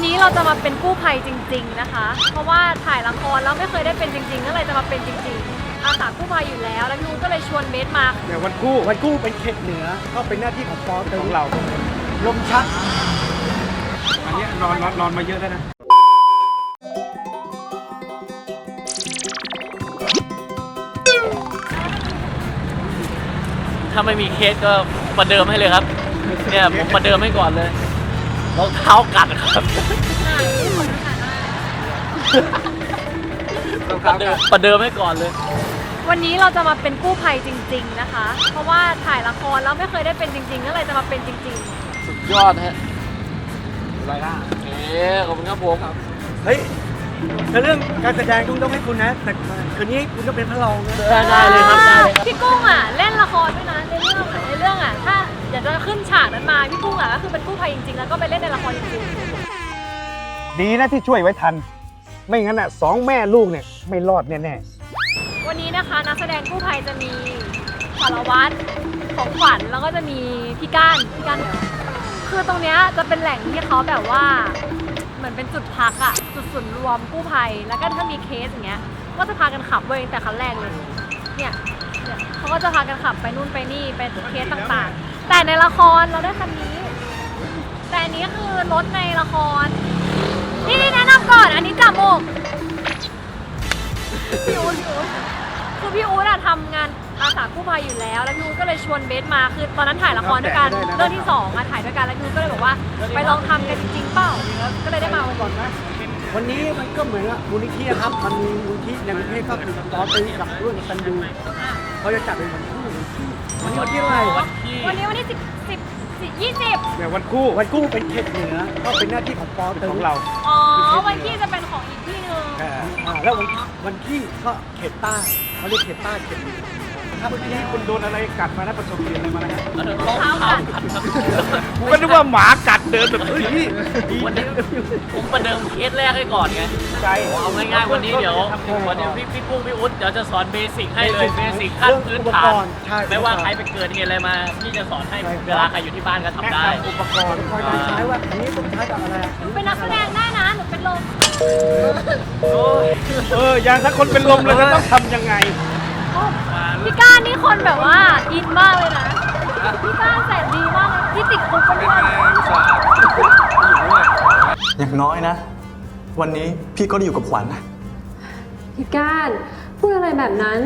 วันนี้เราจะมาเป็นกู้ภัยจริง ๆนะคะ เพราะว่าถ่ายละครแล้วไม่เคยได้เป็นจริงๆก็เลยจะมาเป็นจริง ๆ อาสากู้ภัยอยู่แล้ว แล้วพี่อูก็เลยชวนเบสมาเนี่ยวันกู้วันกู้เป็นเขตเหนือก็เป็นหน้าที่ของปอตึงของเรา ลมชัก อันเนี้ยนอนนอนนอนมาเยอะแล้วนะถ้าไม่มีเคสก็ประเดิมให้เลยครับ เนี่ยผมประเดิมให้ก่อนเลย รองเท้ากัดครับประเดิมประเดิมให้ก่อนเลย วันนี้เราจะมาเป็นกู้ภัยจริง ๆนะคะ เพราะว่าถ่ายละครแล้วไม่เคยได้เป็นจริง ๆ ก็เลยจะมาเป็นจริง สุดยอดฮะไรล่ะโอเคขอบคุณครับผมเฮ้ยแต่เรื่องการแสดงต้องต้องให้คุณนะ แต่คืนนี้คุณก็เป็นพระรองนะได้ได้เลยครับได้เลยครับ พี่กุ้งอะ เล่นละครด้วยนะในเรื่องอะในเรื่องอะถ้า อยากจะขึ้นฉากนั้นมาพี่กุ้งอะก็คือเป็นกู้ภัยจริงๆแล้วก็ไปเล่นในละครจริงดีนะที่ช่วยไว้ทัน ไม่งั้นอะสองแม่ลูกเนี่ยไม่รอดแน่ๆวันนี้นะคะนักแสดงกู้ภัยจะมีสารวัตรของขวัญแล้วก็จะมีพี่ก้านพี่ก้านเหรอคือตรงเนี้ยจะเป็นแหล่งที่เขาแบบว่าเหมือนเป็นจุดพักอะจุดศูนย์รวมกู้ภัย แล้วก็ถ้ามีเคสอย่างเงี้ย ก็จะพากันขับเว้ยตั้งแต่คันแรกเลย เนี่ยเนี่ยเขาก็จะพากันขับไปนู่นไปนี่ไปเคสต่างๆ แต่ในละครเราได้คันนี้ แต่อันนี้คือรถในละคร นี่นี่แนะนำก่อนอันนี้จ่าโมกพี่อู๊ดพี่อู๊ดคือพี่อู๊ดอะทำงานอาสากู้ภัยอยู่แล้ว แล้วพี่อู๊ดก็เลยชวนเบสมาคือตอนนั้นถ่ายละครด้วยกันเรื่องที่สองอะถ่ายด้วยกันแล้วพี่อู๊ดก็เลยบอกว่าไปลองทำกันจริงๆเปล่าก็เลยได้มาวันนี้ๆวันนี้มันก็เหมือนว่ามูลนิธินะครับมันมีมูลนิธิในประเทศก็คือปอตึงกับร่วมกันดูเขาจะจัดเป็นวันคู่ วันนี้วันที่อะไรวันที่วันนี้วันที่สิบสิบสิบยี่สิบเนี่ยวันกู้วันกู้เป็นเขตเหนือก็เป็นหน้าที่ของปอตึงของเราอ๋อวันที่จะเป็นของอีกที่หนึ่งอ่าอ่าแล้ววันวันที่ก็เขตใต้เขาเรียกเขตใต้เขตเหนือถ้า เมื่อกี้คุณโดนอะไรกัดมานะประสบเหตุอะไรมานะรองเท้ากัดครับกูก็นึกว่าหมากัดเดินแบบเฮ้ยพี่วันนี้ผมประเดิมเคสแรกให้ก่อนไงใจเอาง่ายๆวันนี้เดี๋ยววันนี้พี่พี่กุ้งพี่อุ๊ดเดี๋ยวจะสอนเบสิกให้เลยเบสิกขั้นพื้นฐานไม่ว่าใครไปเกิดเหตุอะไรมาพี่จะสอนให้เวลาใครอยู่ที่บ้านก็ทำได้อุปกรณ์คอยใช้ว่าอันนี้ต้องใช้กับอะไรหนูเป็นนักแสดงได้นะหนูเป็นลมเอออย่างถ้าคนเป็นลมเลยจะต้องทำยังไง พี่ก้านนี่คนแบบว่าอินมากเลยนะ พี่ก้านแสนดีมากเลยพี่ติดคุกเป็นด้วยอย่างน้อยนะ วันนี้พี่ก็ได้อยู่กับขวัญนะพี่ก้านพูดอะไรแบบนั้น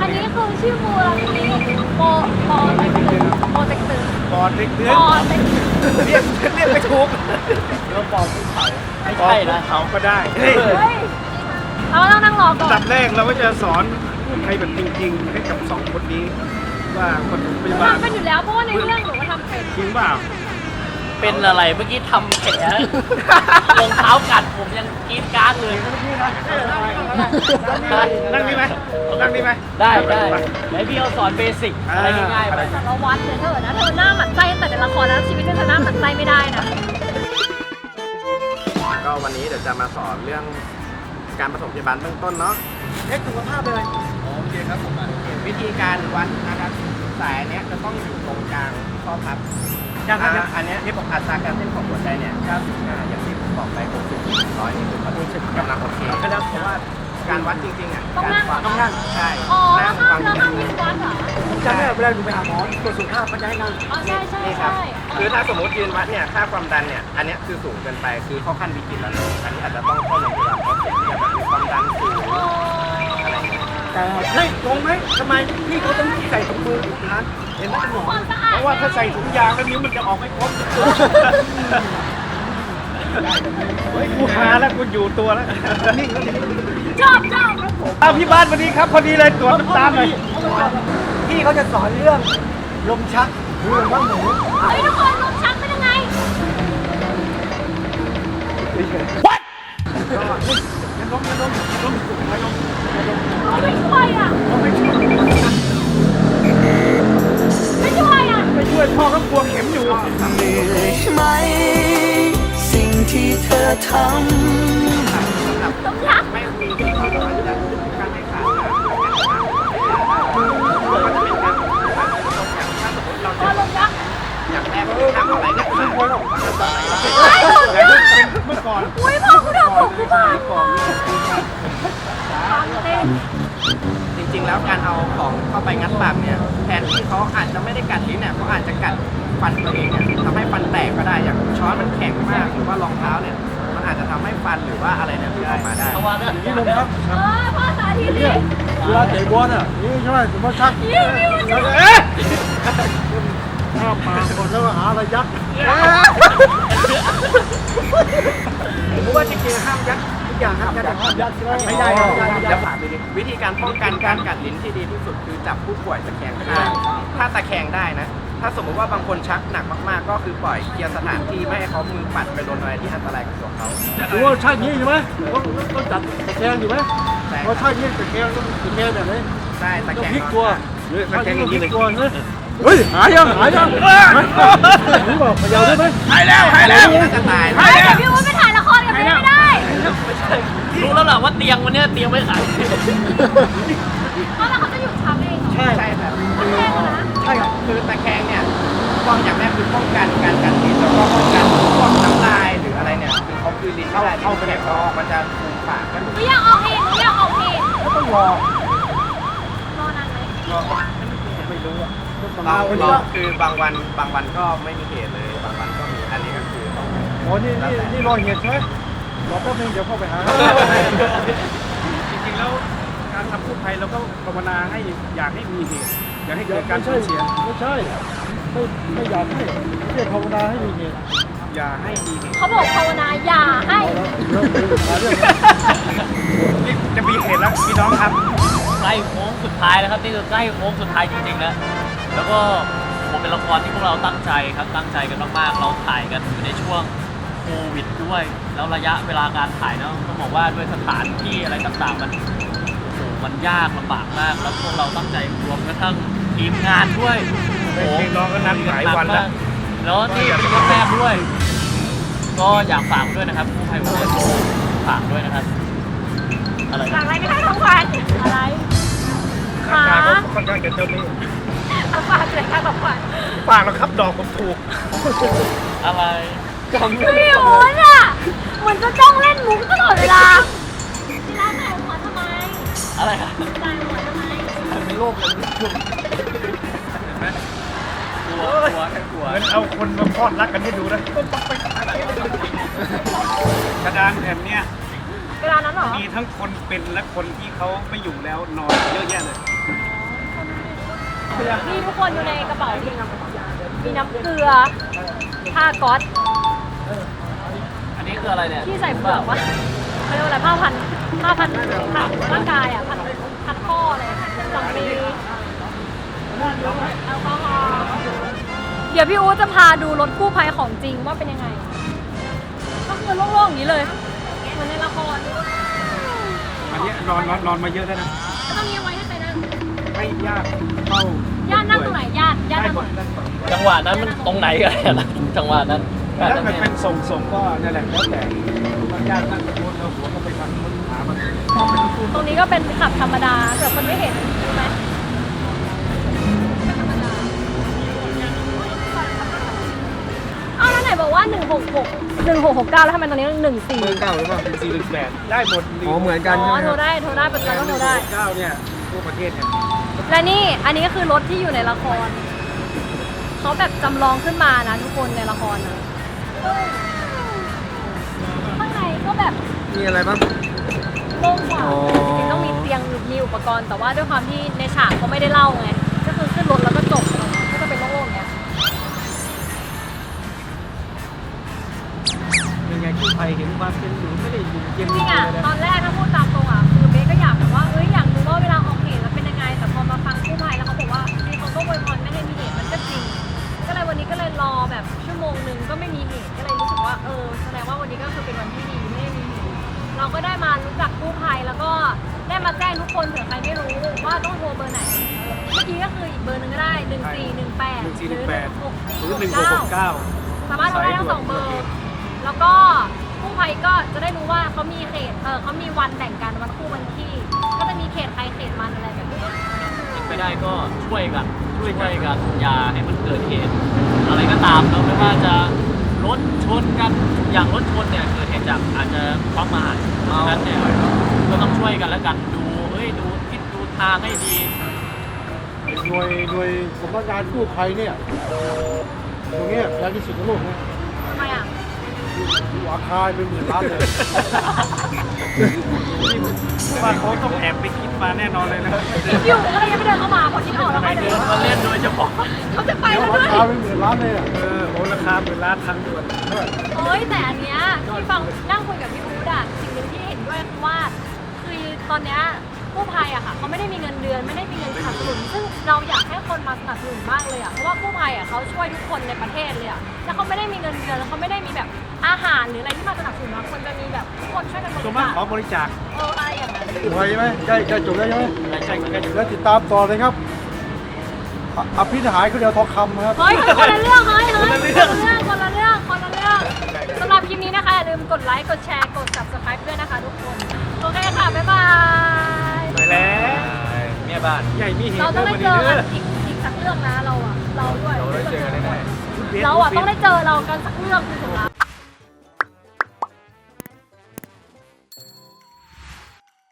อันนี้คือชื่อมูลนิธิโปโปเต็กตึงโปเต็กตึงปอดเล็กเนื้โปอเต็กตึงเรียกเรียกไม่ถูกไม่ใช่นะเขาก็ได้เฮ้ยเฮ้ยเราต้องนั่งรอก่ออันดันบแรกเราก็จะสอน ใครแบบจริงๆให้กับสองคนนี้ ว่าคนพยาบาลทำเป็นอยู่แล้วเพราะว่าในเรื่องหนูก็ทำเป็นจริงเปล่าเป็นอะไรเมื่อกี้ทำแผลรองเท้ากัดผมยังกรีดกรารเลยนั่งนี่ไหมนั่งนี่ไหมได้ได้ไหนพี่เอาสอนเบสิกอะไรง่ายๆไปสารวัตรเนี่ยเธอนะเธอหน้าหมันไส้ตั้งแต่ในละครแล้วชีวิตเธอหน้าหมันไส้ไม่ได้นะก็วันนี้เดี๋ยวจะมาสอนเรื่อง การปฐมพยาบาลเบื้องต้นเนาะเช็คสุขภาพเลยโอเคครับผมวิธีการวัดนะครับสายอันเนี้ยจะต้องอยู่ตรงกลางข้อพับยังครับ อ่าอันเนี้ยที่ผมอัตราการเต้นของหัวใจเนี่ย90อ่าอย่างที่ผมบอกไป60ถึง100นี่คือเขาดูสึกกำลังโอเคเพราะว่าการวัดจริงๆอะต้องนั่งการวัดต้องนั่งใช่อ๋อนั่งห้าฟัมงแล้วห้ามยืนวัดเหรอผม จำได้เวลาหนูไปหาหมอตรวจสุขภาพเขาจะให้นั่งอ๋อใช่ใช่นี่ครับ ใช่คือถ้าสมมติยืนวัดเนี่ย ค่าความดันเนี่ย อันเนี้ยคือสูงเกินไป คือเข้าขั้นวิกฤตแล้วนะอันนี้อาจจะต้องเข้าโรงพยาบาลเพราะเสี่ยงที่จะแบบมีความดันสูงโอ้อะไรอย่างเงี้ยแต่เฮ้ยตรงไหมทำไมพี่เขาต้องใส่ถุงมืออีกนะเห็นไหมคุณหมอความสะอาดเพราะว่าถ้าใส่ถุงยางแล้วนิ้วมันจะออกไม่ครบเฮ้ยกูหาแล้วกูอยู่ตัวแล้วนิ่งแล้วดิชอบชอบอ้าวพี่บ้านวันนี้ครับ พอดีเลยตรวจน้ำตาลหน่อย พี่เขาจะสอนเรื่องลมชักหรือลมบ้าหมูเฮ้ยทุกคนลมชักเป็นยังไงไม่ช่วยอะไม่ช่วยอะไปช่วยพ่อเขากลัวเข็มอยู่ไหม สิ่งที่เธอทำ จริงๆ แล้วการเอาของเข้าไปงัดปากเนี่ยแทนที่เขาอาจจะไม่ได้กัดลิ้นเนี่ยเขาอาจจะกัดฟันตัวเองเนี่ยทำให้ฟันแตกก็ได้อย่างช้อนมันแข็งมากหรือว่ารองเท้าเนี่ยมันอาจจะทำให้ฟันหรือว่าอะไรเนี่ยหดออกมาได้นี่ลงครับพ่อสาธิตดิเวลาเตะบอลอะนี่ใช่ไหมสมมติชักเอ๊ะ ข้ามปากก่อนแล้วก็หาอะไรยัดผมว่าจริงๆห้ามยัดทุกอย่างห้ามยัดห้ามยัดใช่ไหมไม่ได้ครับไม่ได้ไม่ได้วฝากไปดิวิธีการป้องกันการกัดลิ้นที่ดีที่สุดคือจับผู้ป่วยตะแคงข้างถ้าตะแคงได้นะ ถ้าสมมติว่าบางคนชักหนักมากๆ ก็คือปล่อยเคลียร์สถานที่ไม่ให้เขามือปัดไปโดนอะไรที่อันตรายกับตัวเขาหรือว่าใช่นี้ใช่ไหมต้องต้องจัดตะแคงอยู่ไหมใช่พอใช่นี้ตะแคงต้องตะแคงแบบนี้ใช่ตะแคงพลิกตัวตะแคงอย่างนี้เลยพลิกตัวนะ เฮ้ยหายยังหายยังรู้เปล่าพยาวได้ไหมหายแล้วหายแล้วน่าจะตายเฮ้ยเดี๋ยวพี่วุ้นไปถ่ายละครกับพี่ไม่ได้รู้แล้วล่ะว่าเตียงวันเนี้ยเตียงไม่ขายเพราะแล้วเขาจะหยุดช้ำเองเหรอใช่ใช่ครับตะแคงเหรอนะใช่ครับคือตะแคงเนี่ยป้องอย่างแรกคือป้องกันการกัดลิ้นแล้วก็ป้องกันพวกน้ำลายหรืออะไรเนี่ยคือเขาคือลิ้นไม่ได้เข้าไปในคอมันจะฟูมปากกันหนูอยากออกเองหนูอยากออกเองก็ต้องรอรอนานไหมไม่ รู้อะเราวันเรานี้คือบางวันบางวันก็ไม่มีเหตุเลย บางวันก็มีอันนี้ก็คือต้องโอ้นี่นี่นี่รอเหตุใช่ไหมรอแป๊บนึงเดี๋ยวเข้าไปหาจริงๆแล้วการทำกู้ภัยเราก็ภาวนาให้อยากให้มีเหตุอยากให้เกิดการไม่สูใช่ญเสียไม่ใช่ไม่ไม่อยากให้ไม่ใช่ภาวนาให้มีเหตุอย่าให้มีเหตุเขาบอกภาวนาอย่าให้เรื่องหาเรื่องนี่จะมีเหตุแล้วพี่น้องครับใกล้โค้งสุดท้ายแล้วครับนี่คือใกล้โค้งสุดท้ายจริงๆแล้ว แล้วก็ผมเป็นละครที่พวกเราตั้งใจครับตั้งใจกันมากๆ เราถ่ายกันอยู่ในช่วงโควิดด้วย แล้วระยะเวลาการถ่ายเนาะต้องบอกว่าด้วยสถานที่อะไรต่างๆ มันโอ้โหมันยากลำบากมาก แล้วพวกเราตั้งใจรวมกระทั่งทีมงานด้วยโอ้โหพี่น้องก็นัดหลายวันแล้ว แล้วที่เป็นวันแรกด้วย ก็อยากฝากด้วยนะครับผู้ภัยวันนี้ฝากด้วยนะครับ อะไรหลังอะไรก็ได้ทั้งวันอะไรขาการเขา ค่อนข้างจะเจ้าหนี้ เอาฝากเลยค่ะกับขวัญฝากแล้วครับดอกผมถูก อะไรพี่วุ้นอะเหมือนจะจ้องเล่นมุกตลอดเวลาที่ร้านไหนหัวทำไมอะไรครับจ่ายหัวทำไมเป็นโรคเลยกลัวกลัวแค่กลัวเหมือนเอาคนมาพอดรักกันให้ดูนะกระดานแผ่นเนี้ยเวลานั้นเหรอ มีทั้งคนเป็นและคนที่เขาไม่อยู่แล้วนอนเยอะแยะเลย นี่ทุกคนอยู่ในกระเป๋ามีมีน้ำเกลือผ้าก๊อตอันนี้คืออะไรเนี่ยที่ใส่เปลือกวะเขาเรียกว่าอะไรผ้าพันผ้าพันผ่าร่างกายอะพันพันข้ออะไรสำลีแอลกอฮอล์เดี๋ยวพี่อู๋จะพาดูรถกู้ภัยของจริงว่าเป็นยังไง ก็คือโล่งๆอย่างนี้เลยเหมือนในละครอันนี้นอนนอนนอนมาเยอะแล้วนะก็ต้องมีเอาไว้ให้ ใครนั่งไม่ยากเข้าญาตินั่งตรงไหนญาติญาติได้นั่งหตมรงดไหนได้หมดจังหวะนั้นมันตรงไหนกันล่ะจังหวะนั้นแต่ถ้าเกิดเป็นส่งส่งก็นั่นแหละแล้วแต่บางญาตินั่งตะโกนเอาหัวเข้าไปทางค้นหามันก็เป็นตู้ตรงนี้ก็เป็นขับธรรมดาเผื่อคนไม่เห็นรู้ไหมอ้าวแล้วไหนบอกว่า 166 1669 แล้วทำไมตอนนี้14เบอร์เก้าหรือเปล่าสี่หนึ่งแปดได้หมดอ๋อเหมือนกันอ๋ใช่อไหมโทรได้โทรได้ปัจจุบันก็โทรได้ เก้าเนี่ยทั่วประเทศเนี่ย และนี่อันนี้ก็คือรถที่อยู่ในละคร เขาแบบจำลองขึ้นมานะทุกคนในละครนะข้างในก็แบบมีอะไรบ้าง โล่งกว่าอ๋อ จริงๆต้องมีเตียงมีอุปกรณ์ แต่ว่าด้วยความที่ในฉากเขาไม่ได้เล่าไง ก็คือขึ้นรถแล้วก็จบก็จะเป็นโล่งๆอย่างเงี้ย ยังไงกู้ภัยเห็นความเป็นอยู่ไม่ได้อยู่เย็นจริงเลอะยนะ ตอนแรกถ้ ได้มารู้จักกู้ภัยแล้วก็ได้มาแจ้งทุกคนเผื่อใครไม่รู้ว่าต้องโทรเบอร์ไหน เมื่อกี้ก็คืออีกเบอร์หนึ่งก็ได้หนึ่งสี่หนึ่งแปดหนึ่งสี่หนึ่งแปดหรือหรือหนึ่งหกหกเก้าสามารถโทรได้ทั้งสองเบอร์ แล้วก็กู้ภัยก็จะได้รู้ว่าเขามีเขต เออเขามีวันแบ่งกันวันคู่วันที่ ก็จะมีเขตใครเขตมันอะไรแบบนี้คิดไม่ได้ก็ช่วยกัน ช่วยกัน อย่าให้มันเกิดเหตุ อะไรก็ตามเนาะไม่ว่าจะ รถชนกันอย่างรถชนเนี่ยเกิดเหตุจากอาจจะความประมาทเพราะฉะนั้นเนี่ยก็ต้องช่วยกันแล้วกันดูเอ้ยดูทิศดูทางให้ดีหน่วยหน่วยสำนักงานกู้ภัยเนี่ยตรงเนี้ยแพงที่สุดในโลกนะทำไมอะอยู่อาคารเป็นหมื่นล้านเลย ว่าเขาต้องแอบไปคิดมาแน่นอนเลยนะคิดอยู่ก็เลยยังไม่เดินเข้ามาพอคิดออกแล้วค่อยเดินมาเล่นโดยเฉพาะเขาจะไปเดี๋ยวแล้วราด้วยคาเป็นหมื่นล้านเลยอะเออโหราคาเป็นล้านทางด่วนโอ้ยแต่อันเนี้ยที่ฟังนั่งคุยกับพี่อู๊ดอะสิ่งหนึ่งที่เห็นด้วยคือว่า คือตอนเนี้ยกู้ภัยอะค่ะเขาไม่ได้มีเงินเดือนไม่ได้มีเงินสนับสนุนซึ่งเราอยากให้คนมาสนับสนุนมากเลยอะเพราะว่ากู้ภัยอะเขาช่วยทุกคนในประเทศเลยอะแล้วเขาไม่ได้มีเงินเดือนแล้วเขาไม่ได้มีแบบ อาหารหรืออะไรที่มาสนับสนุนนะควรจะมีแบบทุกคนช่วยกันบส่วรินมากจาคขอบริจาคเอออะไรอย่างนั้นไหวไหมใกล้ใกล้จบแล้วใช่ไหมใกล้ใกล้แล้วติดตามต่อเลยครับออภิธหายเขาเดียวทองคำครับ เฮ้ยคนละเรื่องเฮ้ยเฮ้ยคนละเรื่องคนละเรื่องคนละเรื่องสำหรับคลิปนี้นะคะอย่าลืมกดไลค์กดแชร์กด subscribe ด้วยนะคะทุกคนโอเคค่ะบ๊ายบายไปแล้วเมียบ้านใหญ่มีเหตุเราต้องได้วันเจนี้อกัเด้นออีกอีกสักเรื่องนะเราอะเราด้วยเราได้เจอกันแน่เราอะต้องได้เจอเรากันสักเรื่องคือสุดท้าย